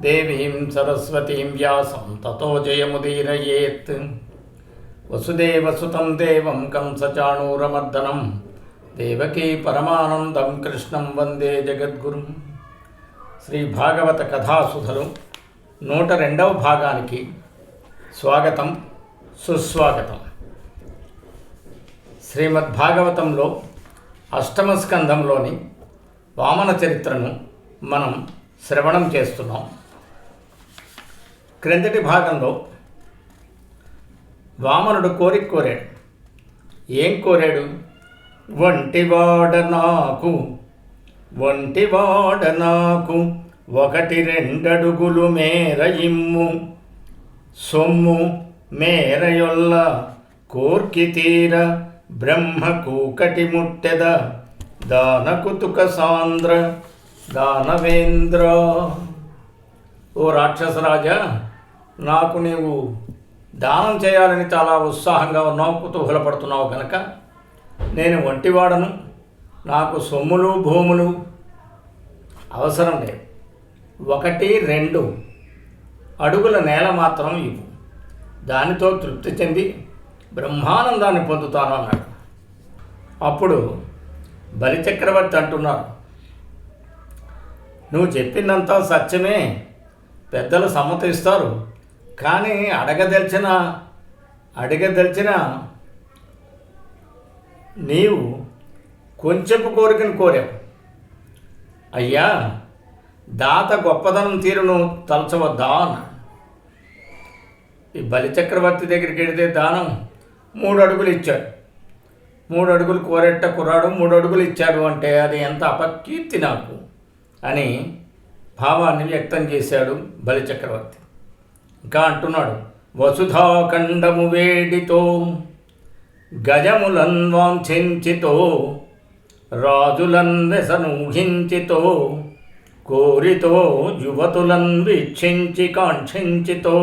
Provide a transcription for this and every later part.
దేవీం సరస్వతీం వ్యాసం తతో జయముదీరయేత్. వసుదేవసుతం దేవం కంసచాణూరమర్దనం దేవకీ పరమానందం కృష్ణం వందే జగద్గురుం. శ్రీ భాగవత కథాసుధలు నూట రెండవ భాగానికి స్వాగతం సుస్వాగతం. శ్రీమద్భాగవతంలో అష్టమ స్కంధంలోని వామన చరిత్రను మనం శ్రవణం చేస్తున్నాం. క్రిందటి భాగంలో వామనుడు కోరిక కోరాడు. ఏం కోరాడు? ఒంటివాడ నాకు ఒంటివాడ నాకు ఒకటి రెండడుగులు మేర ఇమ్ము సొమ్ము మేరయొల్ల కోర్కి తీర బ్రహ్మ కూకటి ముట్టెద దానకుతుక సాంద్ర దానవేంద్ర. ఓ రాక్షసరాజా నాకు నీవు దానం చేయాలని చాలా ఉత్సాహంగా ఉన్నావు కుతూహలపడుతున్నావు కనుక నేను ఒంటివాడను నాకు సొమ్ములు భూములు అవసరం లేవు ఒకటి రెండు అడుగుల నేల మాత్రం ఇవ్వు. దానితో తృప్తి చెంది బ్రహ్మానందాన్ని పొందుతాను అన్నాడు అప్పుడు బలిచక్రవర్తి అంటున్నారు నువ్వు చెప్పిందంతా సత్యమే. పెద్దలు సమ్మతిస్తారు. కానీ అడగదలిచిన అడగదలిచిన నీవు కొంచెపు కోరికను కోరావు. అయ్యా దాత గొప్పదనం తీరును తలచవద్దా అన్న ఈ బలిచక్రవర్తి దగ్గరికి వెడితే దానం మూడు అడుగులు ఇచ్చాడు. మూడు అడుగులు కోరెట్ట కుర్రాడు మూడు అడుగులు ఇచ్చాడు అంటే అది ఎంత అపకీర్తి నాకు అని భావాన్ని వ్యక్తం చేశాడు బలిచక్రవర్తి ఇంకా అంటున్నాడు వసుధాఖండము వేడితో గజములన్ వాంఛించితో రాజులన్ వెసనూహించితో కోరితో యువతులన్ వీక్షించి కాంక్షించితో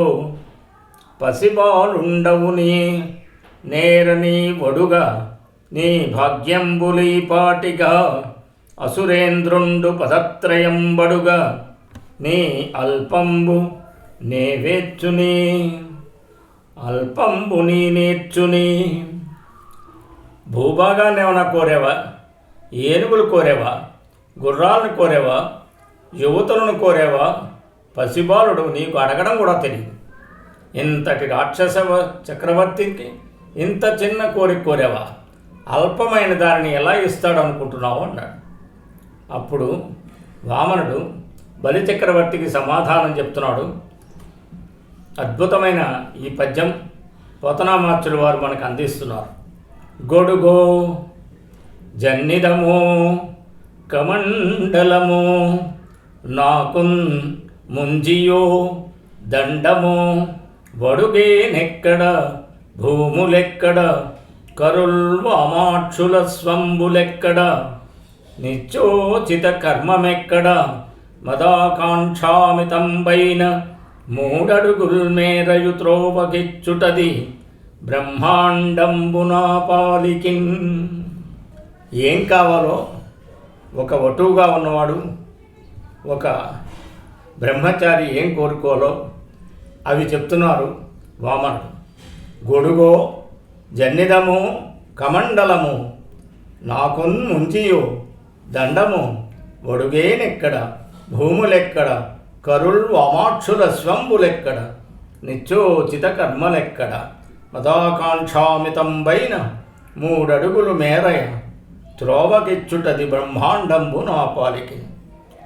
పసిబాలుండవు నీ నేరని వడుగా నీ భాగ్యంబులీపాటిగా అసురేంద్రుండు పదత్రయంబడుగా నీ అల్పంబు నేవేచ్చుని అల్పంబుని నేర్చుని. భూభాగాన్ని ఏమైనా కోరేవా? ఏనుగులు కోరేవా? గుర్రాలను కోరేవా? యువతులను కోరేవా? పసిబాలుడు నీకు అడగడం కూడా తెలియదు ఇంతటి రాక్షస చక్రవర్తికి ఇంత చిన్న కోరిక కోరేవా? అల్పమైన దానిని ఎలా ఇస్తాడు అనుకుంటున్నావు అన్నాడు. అప్పుడు వామనుడు బలి చక్రవర్తికి సమాధానం చెప్తున్నాడు. అద్భుతమైన ఈ పద్యం పోతనామార్చుల వారు మనకు అందిస్తున్నారు. గొడుగో జన్నిదము కమండలము నాకున్ ముంజియో దండము వడుగేనెక్కడ భూములెక్కడ కరుల్వామాక్షుల స్వంబులెక్కడ నిత్యోచిత కర్మమెక్కడ మదాకాంక్షామితంబైన మూడడుగుల్ మేరయు త్రోవగిచ్చుటది బ్రహ్మాండంబునా పాలికిన్ ఏం కావాలో ఒక వటువుగా ఉన్నవాడు ఒక బ్రహ్మచారి ఏం కోరుకోవాలో అవి చెప్తున్నారు వామనుడు. గొడుగో జన్నిదము కమండలము నాకున్ ముంచియో దండము ఒడుగేనెక్కడ భూములెక్కడ కరుల్ అమాక్షుల స్వంబులెక్కడ నిత్యోచిత కర్మలెక్కడ మదాకాంక్షామితంబైన మూడడుగులు మేరయ. త్రోవకిచ్చుటది బ్రహ్మాండంబు నా పాలికి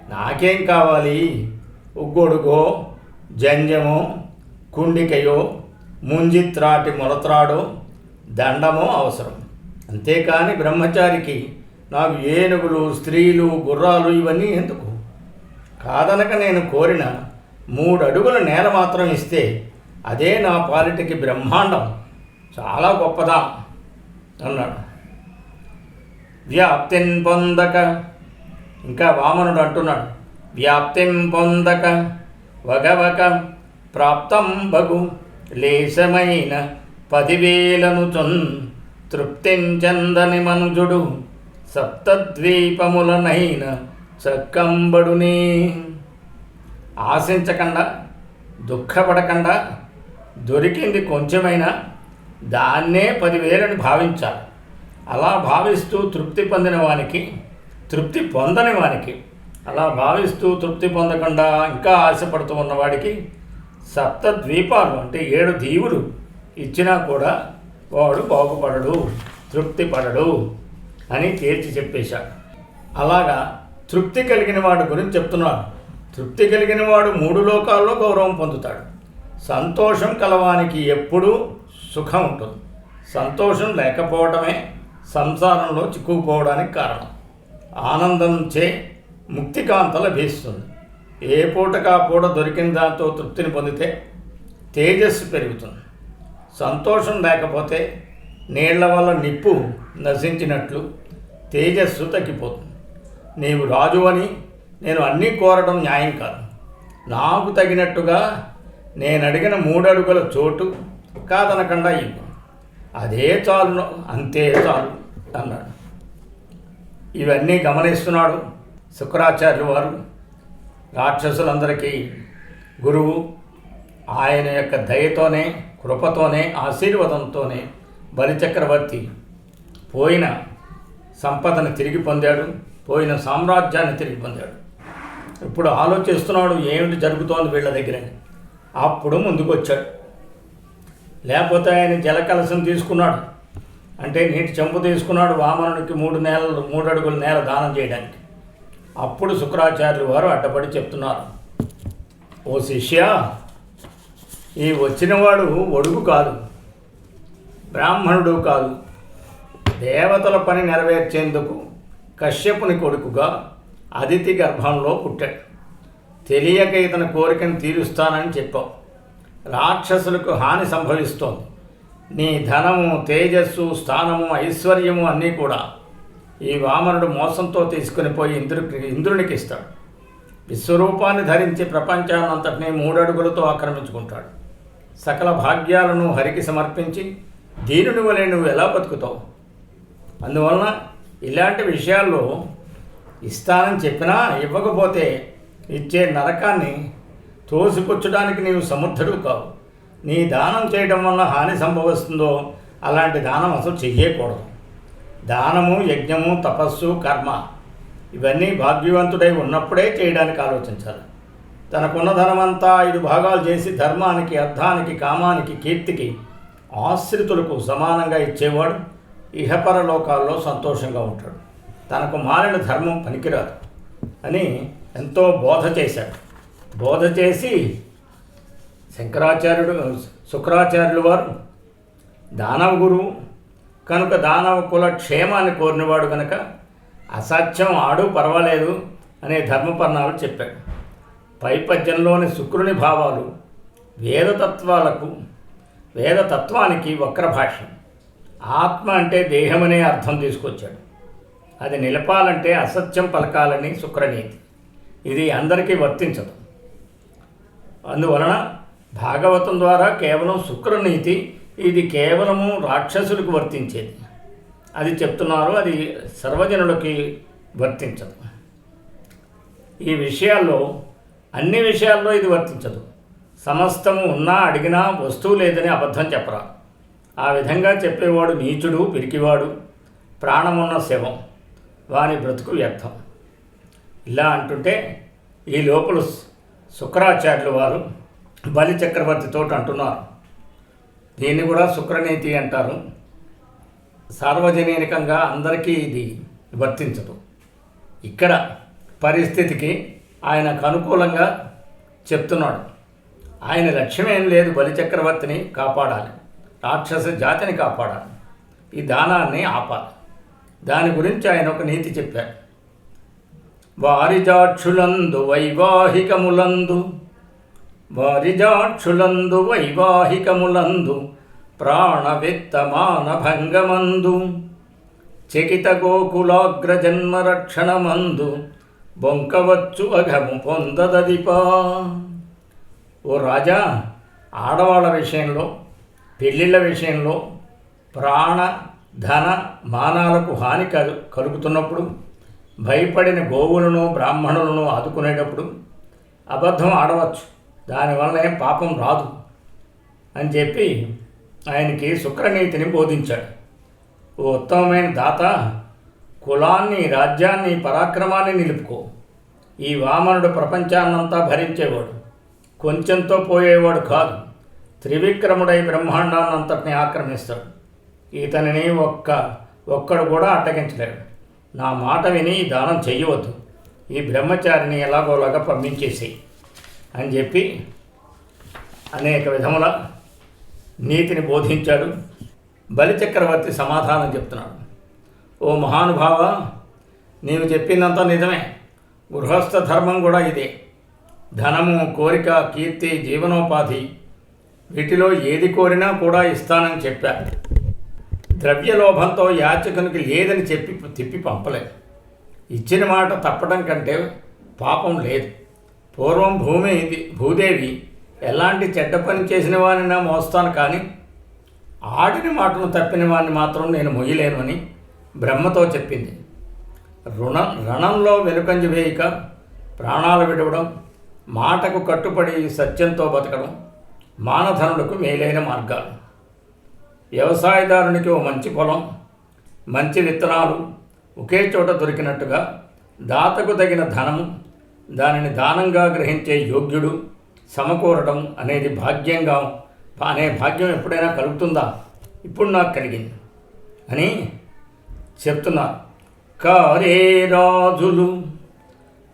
నాకేం కావాలి? ఉగ్గొడుగో జంజమో కుండికయో ముంజిత్రాటి మొలత్రాడో దండమో అవసరం. అంతేకాని బ్రహ్మచారికి నాకు ఏనుగులు స్త్రీలు గుర్రాలు ఇవన్నీ ఎందుకు? కాదనక నేను కోరిన మూడు అడుగుల నేల మాత్రం ఇస్తే అదే నా పాలిటికి బ్రహ్మాండం. చాలా గొప్పదా అన్నాడు. వ్యాప్తిన్ పొందక ఇంకా వామనుడు అంటున్నాడు. వ్యాప్తిం పొందక వగవక ప్రాప్తం బగు లేశమైన పదివేలను చొన్ తృప్తించందని మనుజుడు సప్తద్వీపములనైన చక్కంబడుని ఆశించకుండా దుఃఖపడకుండా దొరికింది కొంచెమైనా దాన్నే పదివేలని భావించాలి. అలా భావిస్తూ తృప్తి పొందిన వానికి తృప్తి పొందని వానికి అలా భావిస్తూ తృప్తి పొందకుండా ఇంకా ఆశపడుతూ ఉన్నవాడికి సప్త ద్వీపాలు అంటే ఏడు దీవులు ఇచ్చినా కూడా వాడు బాగుపడడు తృప్తి పడడు అని తేల్చి చెప్పేశాడు. అలాగా తృప్తి కలిగిన వాడి గురించి చెప్తున్నాడు. తృప్తి కలిగిన వాడు మూడు లోకాల్లో గౌరవం పొందుతాడు. సంతోషం కలవానికి ఎప్పుడూ సుఖం ఉంటుంది. సంతోషం లేకపోవడమే సంసారంలో చిక్కుకుపోవడానికి కారణం. ఆనందంచే ముక్తికాంత లభిస్తుంది. ఏ పూటకా పూట దొరికిన దాంతో తృప్తిని పొందితే తేజస్సు పెరుగుతుంది. సంతోషం లేకపోతే నీళ్ళ వల్ల నిప్పు నశించినట్లు తేజస్సు తగ్గిపోతుంది. నీవు రాజు అని నేను అన్నీ కోరడం న్యాయం కాదు. నాకు తగినట్టుగా నేను అడిగిన మూడడుగుల చోటు కాదనకుండా ఇవ్వు. అదే చాలు అంతే చాలు అన్నాడు. ఇవన్నీ గమనిస్తున్నాడు శుక్రాచార్యులు వారు. రాక్షసులందరికీ గురువు ఆయన యొక్క దయతోనే కృపతోనే ఆశీర్వాదంతోనే బలిచక్రవర్తి పోయిన సంపదను తిరిగి పొందాడు. పోయిన సామ్రాజ్యాన్ని తిరిగి పొందాడు. ఇప్పుడు ఆలోచిస్తున్నాడు ఏమిటి జరుగుతోంది వీళ్ళ దగ్గర అప్పుడు ముందుకు వచ్చాడు లేకపోతే ఆయన జలకలసం తీసుకున్నాడు. అంటే నీటి చెంపు తీసుకున్నాడు వామనునికి మూడు నేలలు మూడు అడుగుల నేల దానం చేయడానికి. అప్పుడు శుక్రాచార్యులు వారు అడ్డపడి చెప్తున్నారు. ఓ శిష్య ఈ వచ్చినవాడు ఒడుగు కాదు బ్రాహ్మణుడు కాదు. దేవతల పని నెరవేర్చేందుకు కశ్యపుని కొడుకుగా అదితి గర్భంలో పుట్టాడు. తెలియక ఇతని కోరికను తీరుస్తానని చెప్పావు. రాక్షసులకు హాని సంభవిస్తోంది. నీ ధనము తేజస్సు స్థానము ఐశ్వర్యము అన్నీ కూడా ఈ వామనుడు మోసంతో తీసుకుని పోయి ఇంద్రుడికి ఇంద్రునికి ఇస్తాడు. విశ్వరూపాన్ని ధరించి ప్రపంచాన్నంతటినీ మూడడుగులతో ఆక్రమించుకుంటాడు. సకల భాగ్యాలను హరికి సమర్పించి దీనుని వలె నువ్వు ఎలా బతుకుతావు? అందువలన ఇలాంటి విషయాల్లో ఇస్తానని చెప్పినా ఇవ్వకపోతే ఇచ్చే నరకాన్ని తోసిపుచ్చడానికి నీవు సమర్థుడు కావు. నీ దానం చేయడం వల్ల హాని సంభవిస్తుందో అలాంటి దానం అసలు చెయ్యకూడదు. దానము యజ్ఞము తపస్సు కర్మ ఇవన్నీ భాగ్యవంతుడై ఉన్నప్పుడే చేయడానికి ఆలోచించాలి. తనకున్న ధనమంతా ఐదు భాగాలు చేసి ధర్మానికి అర్థానికి కామానికి కీర్తికి ఆశ్రితులకు సమానంగా ఇచ్చేవాడు ఇహపర లోకాల్లో సంతోషంగా ఉంటాడు. తనకు మారిన ధర్మం పనికిరాదు అని ఎంతో బోధ చేశాడు. బోధ చేసి శంకరాచార్యుడు శుక్రాచార్యులు వారు దానవ గురువు కనుక దానవ కుల క్షేమాన్ని కోరినవాడు కనుక అసత్యం ఆడు పర్వాలేదు అనే ధర్మపర్ణాలు చెప్పాడు. పైపద్యంలోని శుక్రుని భావాలు వేదతత్వాలకు వేదతత్వానికి వక్ర భాష ఆత్మ అంటే దేహమనే అర్థం తీసుకొచ్చాడు. అది నిలపాలంటే అసత్యం పలకాలని శుక్రనీతి. ఇది అందరికీ వర్తించదు. అందువలన భాగవతం ద్వారా కేవలం శుక్రనీతి ఇది కేవలము రాక్షసులకు వర్తించేది. అది చెప్తున్నారు అది సర్వజనులకి వర్తించదు. ఈ విషయాల్లో అన్ని విషయాల్లో ఇది వర్తించదు. సమస్తము ఉన్నా అడిగినా వస్తువు లేదని అబద్ధం చెప్పరా ఆ విధంగా చెప్పేవాడు నీచుడు పిరికివాడు ప్రాణమున్న శవం వాని బ్రతుకు వ్యర్థం. ఇలా అంటుంటే ఈ లోపల శుక్రాచార్యులు వారు బలి చక్రవర్తితో అంటున్నారు. దీన్ని కూడా శుక్రనీతి అంటారు. సార్వజనీనికంగా అందరికీ ఇది వర్తించదు. ఇక్కడ పరిస్థితికి ఆయనకు అనుకూలంగా చెప్తున్నాడు. ఆయన లక్ష్యం ఏం లేదు బలిచక్రవర్తిని కాపాడాలి. రాక్షస జాతిని కాపాడాలి. ఈ దానాన్ని ఆపాలి. దాని గురించి ఆయన ఒక నీతి చెప్పారు వారిజాక్షులందు వైవాహికములందు వారిజాక్షులందు వైవాహికములందు ప్రాణవిత్తమానభంగమందు చకిత గోకులాగ్రజన్మరక్షణమందు బొంకవచ్చు అఘము పొందదదిపా. ఓ రాజా ఆడవాళ్ళ విషయంలో పెళ్ళిళ్ళ విషయంలో ప్రాణ ధన మానాలకు హాని కలు కలుగుతున్నప్పుడు భయపడిన గోవులను బ్రాహ్మణులను ఆదుకునేటప్పుడు అబద్ధం ఆడవచ్చు. దానివల్ల ఏం పాపం రాదు అని చెప్పి ఆయనకి శుక్రనీతిని బోధించాడు. ఓ ఉత్తమమైన దాత కులాన్ని రాజ్యాన్ని పరాక్రమాన్ని నిలుపుకో. ఈ వామనుడు ప్రపంచాన్నంతా భరించేవాడు. కొంచెంతో పోయేవాడు కాదు. త్రివిక్రముడై బ్రహ్మాండాన్నంతటిని ఆక్రమిస్తాడు ఇతనిని ఒక్క ఒక్కడు కూడా అడ్డగించలేడు. నా మాట విని దానం చెయ్యవద్దు. ఈ బ్రహ్మచారిని ఎలాగోలాగా పంపించేసి అని చెప్పి అనేక విధముల నీతిని బోధించాడు. బలిచక్రవర్తి సమాధానం చెప్తున్నాడు. ఓ మహానుభావ నీవు చెప్పిందంతా నిజమే. గృహస్థ ధర్మం కూడా ఇదే. ధనము కోరిక కీర్తి జీవనోపాధి వీటిలో ఏది కోరినా కూడా ఇస్తానని చెప్పారు ద్రవ్యలోభంతో యాచకునికి లేదని చెప్పి తిప్పి పంపలేదు. ఇచ్చిన మాట తప్పడం కంటే పాపం లేదు. పూర్వం భూమి భూదేవి. ఎలాంటి చెడ్డ పని చేసిన వాడిని మోస్తాను కానీ ఆడిన మాటను తప్పిన వాడిని మాత్రం నేను మొయ్యలేను అని బ్రహ్మతో చెప్పింది. రుణ రణంలో వెనుకంజ వేయక ప్రాణాలు విడవడం మాటకు కట్టుబడి సత్యంతో బతకడం మానధనులకు మేలైన మార్గాలు. వ్యవసాయదారునికి ఓ మంచి పొలం మంచి విత్తనాలు ఒకే చోట దొరికినట్టుగా దాతకు తగిన ధనము దానిని దానంగా గ్రహించే యోగ్యుడు సమకూరడం అనేది భాగ్యంగా అనే భాగ్యం ఎప్పుడైనా కలుగుతుందా? ఇప్పుడు నాకు కలిగింది. అని చెప్తున్నారు కారే రాజులు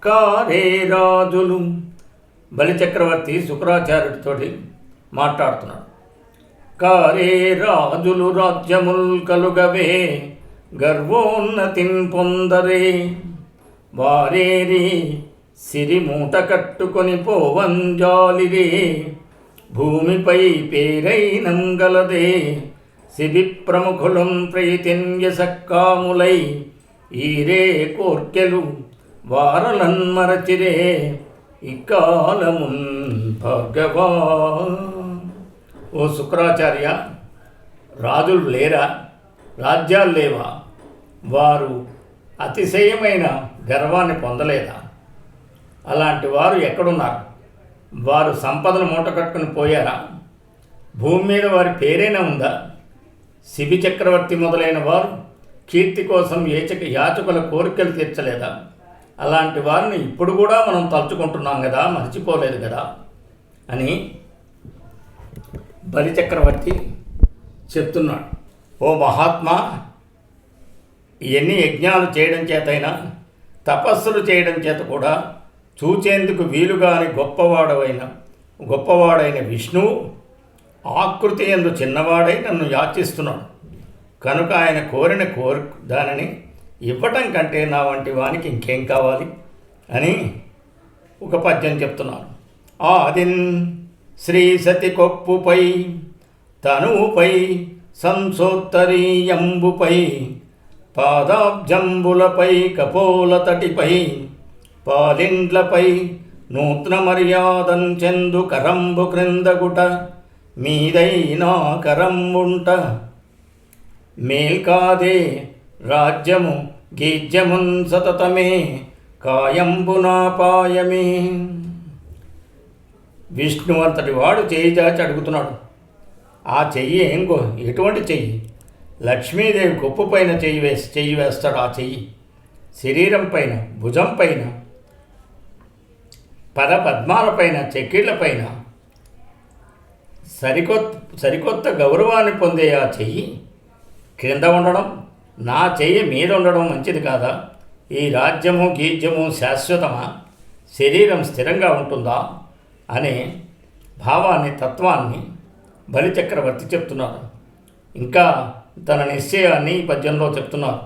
కారే రాజులు బలిచక్రవర్తి శుక్రాచార్యుడితోటి మాట్లాడుతున్నాడు. కారే రాజులు రాజ్యముల్ కలుగవే గర్వోన్నతిన్ పొందరే. వారేరి సిరి మూట కట్టుకొని పోవంజాలిరే భూమిపై పేరైనంగలదే శిబి ప్రముఖులం ప్రీతిన్య సక్కాములై ఈరే కోర్కెలు వారలన్మరచిరే ఇకాలమున్ భగవా ఓ శుక్రాచార్య రాజులు లేరా? రాజ్యాలు లేవా? వారు అతిశయమైన గర్వాన్ని పొందలేదా? అలాంటి వారు ఎక్కడున్నారు? వారు సంపదను మూట కట్టుకుని పోయారా? భూమి మీద వారి పేరైనా ఉందా? శిబి చక్రవర్తి మొదలైన వారు కీర్తి కోసం ఏచక యాచకుల కోరికలు తీర్చలేదా? అలాంటి వారిని ఇప్పుడు కూడా మనం తలుచుకుంటున్నాం కదా మర్చిపోలేదు కదా అని బలిచక్రవర్తి చెప్తున్నాడు ఓ మహాత్మా ఎన్ని యజ్ఞాలు చేయడం చేతైనా తపస్సులు చేయడం చేత కూడా చూచేందుకు వీలుగాని గొప్పవాడవైన గొప్పవాడైన విష్ణువు ఆకృతి ఎందు చిన్నవాడై నన్ను యాచిస్తున్నాడు. కనుక ఆయన కోరిన కోరి దానిని ఇవ్వటం కంటే నా వంటి వానికి ఇంకేం కావాలి? అని ఒక పద్యం చెప్తున్నాను ఆదిన్ శ్రీ సతి కొప్పుపై తనువుపై సంసోత్తరీయంబుపై పాదాబ్జంబులపై కపోలతటిపై పాలిండ్లపై నూత్న మర్యాదం చెందు కరంబు క్రిందగుట మీదైనా కరంబుంట. మేల్కాదే రాజ్యము గీజ్యమున్ సతతమే కాయంబునాపాయమే. విష్ణు అంతటి వాడు చెయ్యి చాచి అడుగుతున్నాడు. ఆ చెయ్యి ఏం గో ఎటువంటి చెయ్యి? లక్ష్మీదేవి గొప్ప పైన చెయ్యి వేసి చెయ్యి వేస్తాడు ఆ చెయ్యి. శరీరం పైన భుజం పైన పద పద్మాలపైన చెక్కిళ్ళపైన సరికొత్త సరికొత్త గౌరవాన్ని పొందే ఆ చెయ్యి క్రింద ఉండడం నా చెయ్యి మీద ఉండడం మంచిది కాదా? ఈ రాజ్యము గీజ్యము శాశ్వతమా? శరీరం స్థిరంగా ఉంటుందా? అనే భావాన్ని తత్వాన్ని బలిచక్రవర్తి చెప్తున్నారు. ఇంకా తన నిశ్చయాన్ని ఈ పద్యంలో చెప్తున్నారు.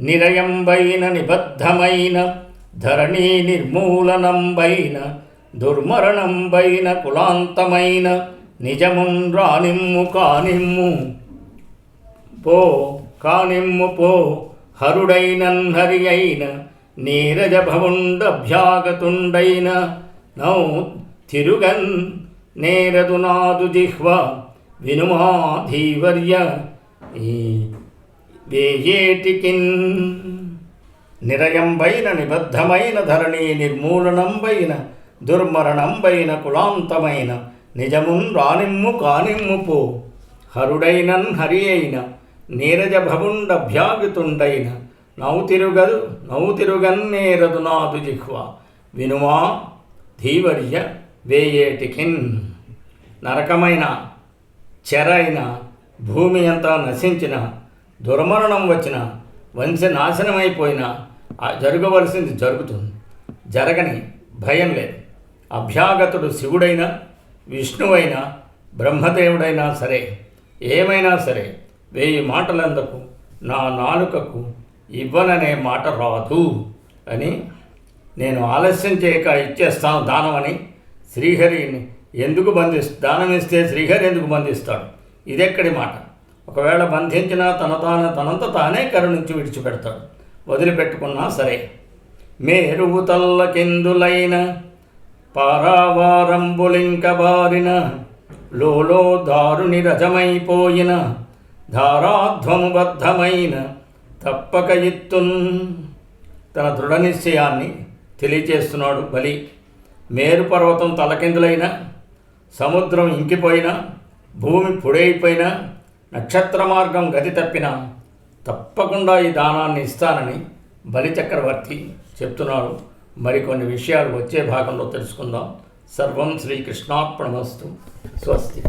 నిరయంబైన నిబద్ధమైన ధరణి నిర్మూలనంబైన దుర్మరణంబైన కులాంతమైన నిజమున్ రానిమ్ము కానిమ్ము పో కానిమ్ము పో హరుడైనన్ హరి అయిన నౌ తిరుగన్ నేరదు నాదు జిహ్వ వినుమాధీవర్య. వేయేటికిన్ నిరయంబైన నిబద్ధమైన ధరణి నిర్మూలనంబైన దుర్మరణంబైన కులాంతమైన నిజమున్ రానిమ్ము కానిమ్ము పో. హరుడైనన్ హరి అయిన నీరజ భవుండభ్యాగుతుండైన నౌతిరుగదు నౌతిరుగన్నేరదు నాదు జిహ్వ వినుమా ధీవర్య వేయేటికిన్. నరకమైన చెరైన భూమి అంతా నశించిన దుర్మరణం వచ్చిన వంశనాశనమైపోయిన ఆ జరగవలసింది జరుగుతుంది. జరగని భయం లేదు. అభ్యాగతుడు శివుడైనా విష్ణువైనా బ్రహ్మదేవుడైనా సరే ఏమైనా సరే వేయి మాటలందుకు నా నాలుకకు ఇవ్వననే మాట రాదు అని నేను ఆలస్యం చేయక ఇచ్చేస్తాను దానం అని శ్రీహరిని ఎందుకు బంధిస్తు దానం ఇస్తే శ్రీహరి ఎందుకు బంధిస్తాడు? ఇదెక్కడి మాట? ఒకవేళ బంధించినా తన తాను తనంత తానే కరుణించి విడిచిపెడతాడు. వదిలిపెట్టుకున్నా సరే. మేరువు తల్లకిందులైన పారావారంబులింక బారిన లోలో దారుని రజమైపోయిన ధారాధ్వము బద్ధమైన తప్పక ఎత్తున్ తన దృఢ నిశ్చయాన్ని తెలియచేస్తున్నాడు బలి. మేరు పర్వతం తలకిందులైన సముద్రం ఇంకిపోయినా భూమి పొడైపోయినా నక్షత్ర మార్గం గతి తప్పినా తప్పకుండా ఈ దానాన్ని ఇస్తానని బలిచక్రవర్తి చెప్తున్నాడు మరికొన్ని విషయాలు వచ్చే భాగంలో తెలుసుకుందాం. సర్వం శ్రీకృష్ణార్పణమస్తు. స్వస్తి.